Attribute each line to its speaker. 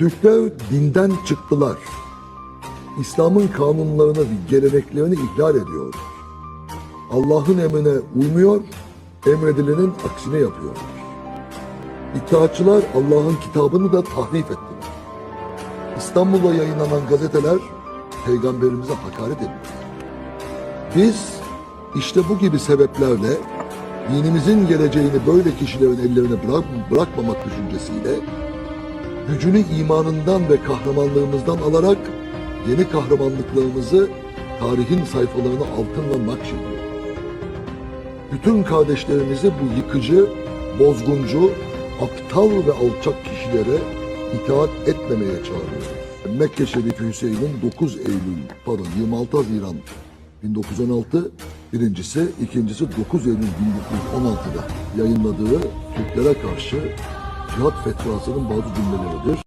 Speaker 1: Türkler dinden çıktılar. İslam'ın kanunlarını ve geleneklerini ihlal ediyor. Allah'ın emrine uymuyor, emredilenin aksine yapıyorlar. İttihatçılar Allah'ın kitabını da tahrif ettiler. İstanbul'da yayınlanan gazeteler peygamberimize hakaret ediyor. Biz işte bu gibi sebeplerle dinimizin geleceğini böyle kişilerin ellerine bırak, bırakmamak düşüncesiyle gücünü imanından ve kahramanlığımızdan alarak yeni kahramanlıklarımızı tarihin sayfalarına altınla nakşediyor. Bütün kardeşlerimizi bu yıkıcı, bozguncu, aptal ve alçak kişilere itaat etmemeye çağırıyor. Mekke Şerifi Hüseyin'in 9 Eylül, pardon 26 Haziran 1916, birincisi, ikincisi 9 Eylül 1916'da yayınladığı Türklere karşı cihat fetvasının bazı cümleleridir.